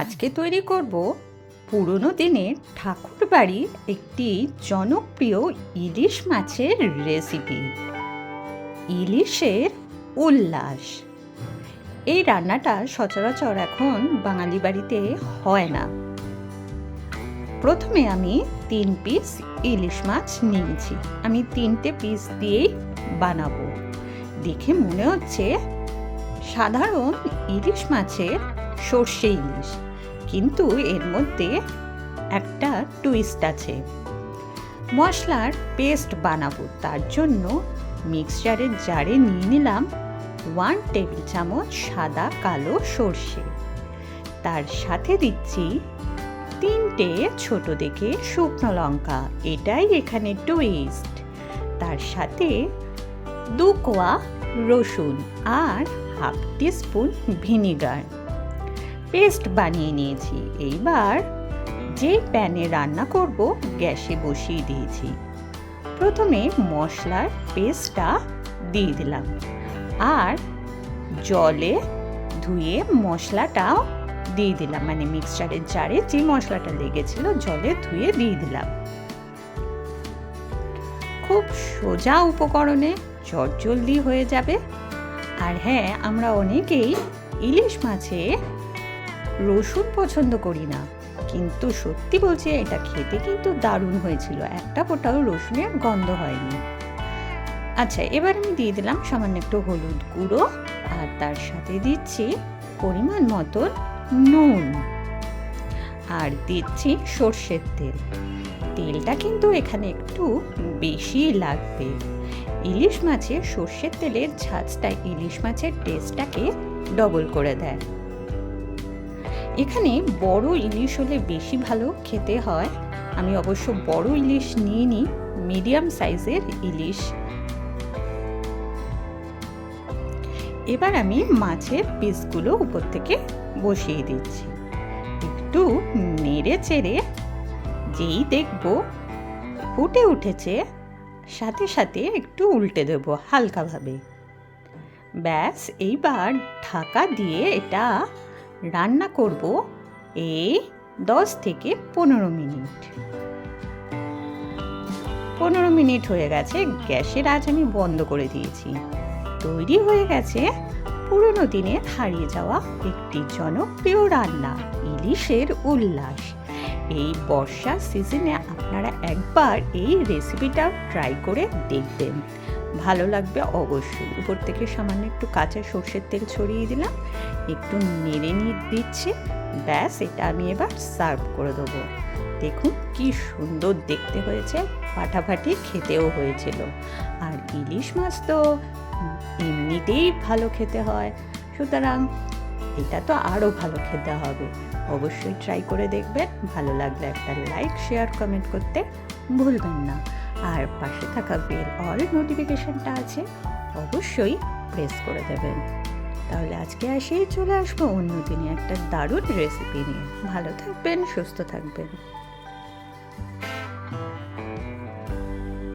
আজকে তৈরি করব পুরনো দিনের ঠাকুর বাড়ির একটি জনপ্রিয় ইলিশ মাছের রেসিপি ইলিশের উল্লাস। এই রান্নাটা সচরাচর এখন বাঙালি বাড়িতে হয় না। প্রথমে আমি তিন পিস ইলিশ মাছ নিয়েছি। আমি তিনটে পিস দিয়েই বানাবো। দেখে মনে হচ্ছে সাধারণ ইলিশ মাছের সর্ষে ইলিশ। কিন্তু এর মধ্যে একটা টুইস্ট আছে। মশলার পেস্ট বানাবো, তার জন্য মিক্সচারের জারে নিয়ে নিলাম ওয়ান টেবিল চামচ সাদা কালো সর্ষে। তার সাথে দিচ্ছি তিনটে ছোট দেখে শুকনো লঙ্কা, এটাই এখানে টুইস্ট তার সাথে দু কোয়া রসুন আর হাফ টিস্পুন ভিনিগার পেস্ট বানিয়ে নিয়েছি। এইবার যে প্যানে রান্না করব, গ্যাসে বসিয়ে দিয়েছি। প্রথমে মশলার পেস্টটা দিয়ে দিলাম। আর জলে ধুয়ে মশলাটাও দিয়ে দিলাম। মানে মিক্সচারের জারে যে মশলাটা লেগেছিল, জলে ধুয়ে দিয়ে দিলাম। খুব সোজা উপকরণে চটজলদি হয়ে যাবে। আর হ্যাঁ আমরা অনেকেই ইলিশ মাছে রসুন পছন্দ করি না। কিন্তু সত্যি বলছি, এটা খেতে কিন্তু দারুণ হয়েছিল। একটা ফোটাও রসুনের গন্ধ হয়নি। আচ্ছা এবার আমি দিয়ে দিলাম সামান্য একটু হলুদ গুঁড়ো, আর তার সাথে দিচ্ছি পরিমাণ মতন নুন। আর দিচ্ছি সর্ষের তেল। তেলটা কিন্তু এখানে একটু বেশি লাগবে। ইলিশ মাছের সর্ষের তেলের ঝাঁজটা ইলিশ মাছের টেস্টটাকে ডবল করে দেয়। এখানে বড় ইলিশ হলে বেশি ভালো খেতে হয়। আমি অবশ্য বড় ইলিশ নিয়ে নিই, মিডিয়াম সাইজের ইলিশ। এবার আমি মাছের পিসগুলো উপর থেকে বসিয়ে দিচ্ছি। একটু নেড়ে চেড়ে যেই দেখব ফুটে উঠেছে, সাথে সাথে একটু উল্টে দেব হালকাভাবে। ব্যাস, এইবার ঢাকা দিয়ে এটা রান্না করব এই দশ থেকে পনেরো মিনিট। পনেরো মিনিট হয়ে গেছে, গ্যাসের আজ আমি বন্ধ করে দিয়েছি। তৈরি হয়ে গেছে পুরনো দিনে হারিয়ে যাওয়া একটি জনপ্রিয় রান্না, ইলিশের উল্লাস। এই বর্ষা সিজনে আপনারা একবার এই রেসিপিটা ট্রাই করে দেখবেন। ভালো লাগবে অবশ্যই। উপর থেকে সামান্য একটু কাঁচা সর্ষের তেল ছড়িয়ে দিলাম। একটু নেড়ে নিয়ে দিচ্ছি। ব্যাস, এটা আমি এবার সার্ভ করে দেবো। দেখুন কি সুন্দর দেখতে হয়েছে। ফাটাফাটি খেতেও হয়েছিল। আর ইলিশ মাছ তো এমনিতেই ভালো খেতে হয়। সুতরাং এটা তো আরও ভালো খেতে হবে। অবশ্যই ট্রাই করে দেখবেন। ভালো লাগলে একটা লাইক শেয়ার কমেন্ট করতে ভুলবেন না। আর পাশে থাকা বেল অল নোটিফিকেশনটা আছে, অবশ্যই প্রেস করে দেবেন। তাহলে আজকে আসেই চলে আসব অন্য দিনে একটা দারুণ রেসিপি নিয়ে। ভালো থাকবেন, সুস্থ থাকবেন।